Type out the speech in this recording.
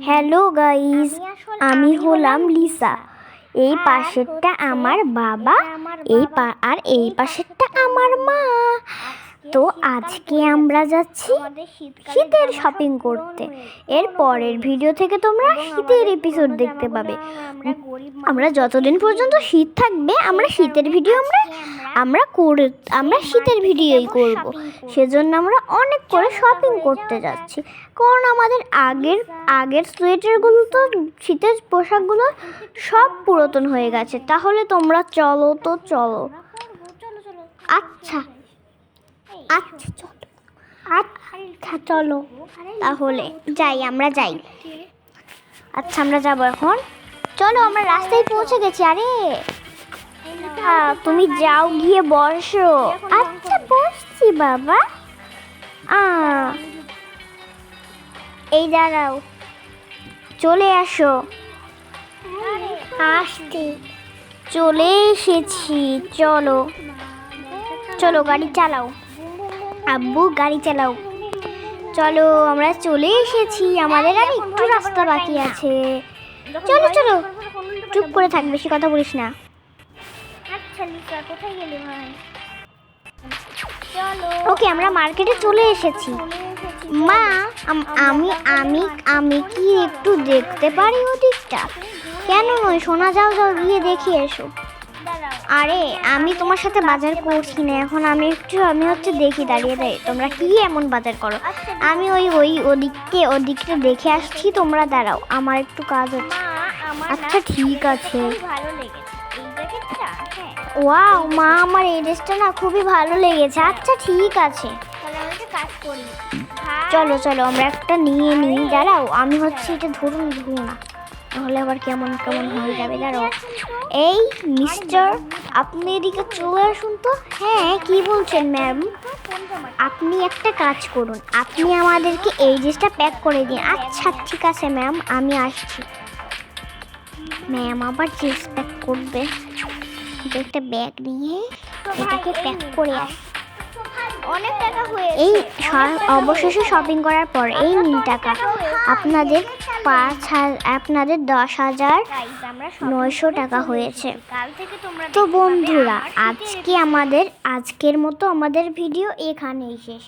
Hello guys আমি হলাম Lisa. এই পাশেরটা আমার বাবা এই পা- আর এই পাশেরটা আমার মা। তো আজকে আমরা যাচ্ছি শীতের শপিং করতে। এর পরের ভিডিও থেকে তোমরা শীতের এপিসোড দেখতে পাবে। আমরা যতদিন পর্যন্ত শীত থাকবে আমরা শীতের ভিডিও আমরা আমরা করে আমরা শীতের ভিডিওই করব। সেজন্য আমরা অনেক করে শপিং করতে যাচ্ছি। কারণ আমাদের আগের আগের সোয়েটারগুলো তো শীতের পোশাকগুলো সব পুরাতন হয়ে গেছে। তাহলে তোমরা চলো তো চলো। আচ্ছা। আচ্ছা চলো। আচ্ছা চলো। তাহলে যাই আমরা যাই। আচ্ছা আমরা যাব এখন। চলো আমরা রাস্তায় পৌঁছে গেছি। আরে! তুমি যাও গিয়ে বসো। আচ্ছা বসছি বাবা। আ, এই দাঁড়াও। চলে আসো। আসতে চলে এসেছি। চলো। চলো, গাড়ি চালাও। আব্বু, গাড়ি চালাও। চলো, আমরা চলে এসেছি। আমাদের আর একটু রাস্তা বাকি আছে। চলো চলো। চুপ করে থাক, বেশি কথা বলিস না। লিসা কোথায় গেলি ভাই? ওকে আমরা মার্কেটে চলে এসেছি। মা আমি আমি আমি কি একটু দেখতে পারি ওদিকটা? কেন নয়? শোনা যাও যাও গিয়ে দেখে এসো। আরে আমি তোমার সাথে বাজার করছি না। এখন আমি একটু আমি হচ্ছে দেখি দাঁড়িয়ে দাঁড়িয়ে। তোমরা কি এমন বাজার করো? আমি ওই ওই ওদিককে ওদিকটা দেখে আসছি। তোমরা দাঁড়াও। আমার একটু কাজ হচ্ছে। আচ্ছা ঠিক আছে। ভালো লেগেছে। জ্যাকেটটা হ্যাঁ ওয়াও মা আমার এই ড্রেসটা না খুবই ভালো লেগেছে। আচ্ছা ঠিক আছে। তাহলে আমি একটা কাজ করি। চলো চলো আমরা একটা নিয়ে নিই। দাঁড়াও আমি হচ্ছে এটা ধরুন ধরুন না। নাহলে আবার কেমন কেমন হয়ে যাবে দাঁড়াও। এই মিস্টার আপনি এদিকে চলে আসুন তো। হ্যাঁ কি বলছেন ম্যাম আপনি একটা কাজ করুন। আপনি আমাদেরকে এই ড্রেসটা প্যাক করে দিন। আচ্ছা ঠিক আছে ম্যাম আমি আসছি। ম্যাম আবার ড্রেস প্যাক করবে একটা ব্যাগ নিয়ে এটাকে প্যাক করে আস। অনেক টাকা এই অবশেষে শপিং করার পর এই নিন টাকা। আপনাদের পাঁচ হাজার আপনাদের দশ হাজার নয়শো টাকা হয়েছে। তো বন্ধুরা আজকে আমাদের আজকের মতো আমাদের ভিডিও এখানেই শেষ।